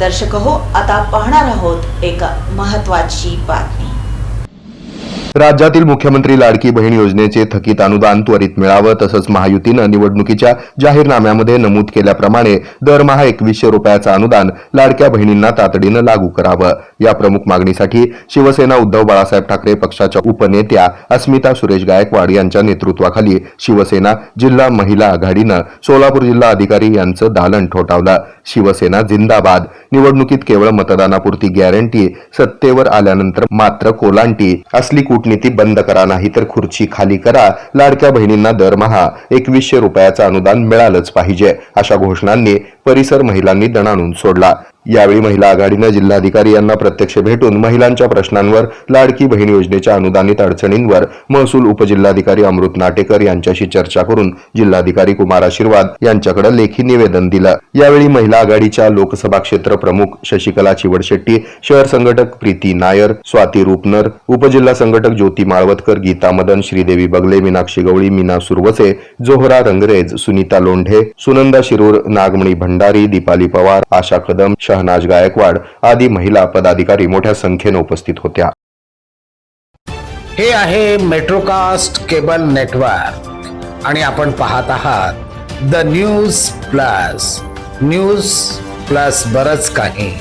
दर्शक हो आता पाहणार आहोत एक महत्वाची बातमी. राज्यातील मुख्यमंत्री लाडकी बहीण योजनेचे थकीत अनुदान त्वरित मिळावं तसंच महायुतीनं निवडणुकीच्या जाहीरनाम्यामध्ये नमूद केल्याप्रमाणे दरमहा एकवीसशे रुपयाचं अनुदान लाडक्या बहिणींना तातडीनं लागू करावं. या प्रमुख मागणीसाठी शिवसेना उद्धव बाळासाहेब ठाकरे पक्षाच्या उपनेत्या अस्मिता सुरेश गायकवाड यांच्या नेतृत्वाखाली शिवसेना जिल्हा महिला आघाडीनं सोलापूर जिल्हा अधिकारी यांचं दालन ठोठावलं. शिवसेना जिंदाबाद. निवडणुकीत केवळ मतदानापुरती गॅरंटी सत्तेवर आल्यानंतर मात्र कोलांटी. असली कूटनीती बंद करा नाही तर खुर्ची खाली करा. लाडक्या बहिणींना दरमहा एकवीसशे रुपयाचं अनुदान मिळालंच पाहिजे अशा घोषणांनी परिसर महिलांनी दणाणून सोडला. यावेळी महिला आघाडीनं जिल्हाधिकारी यांना प्रत्यक्ष भेटून महिलांच्या प्रश्नांवर लाडकी बहीण योजनेच्या अनुदानित अडचणींवर महसूल उपजिल्हाधिकारी अमृत नाटेकर यांच्याशी चर्चा करून जिल्हाधिकारी कुमार आशीर्वाद यांच्याकडे लेखी निवेदन दिलं. यावेळी महिला आघाडीच्या लोकसभा क्षेत्र प्रमुख शशिकला चिवडशेट्टी शहर संघटक प्रीती नायर स्वाती रूपनर उपजिल्हा संघटक ज्योती माळवतकर गीता मदन श्रीदेवी बगले मीनाक्षी गवळी मीना सुरवसे जोहरा रंगरेज सुनीता लोंढे सुनंदा शिरूर नागमणी भंडारी दीपाली पवार आशा कदम शहनाज गायकवाड आदी महिला पदाधिकारी मोठ्या संख्येनं उपस्थित होत्या. हे आहे मेट्रोकास्ट केबल नेटवर्क. आणि आपण पाहत आहात the news plus. News plus बरच काही.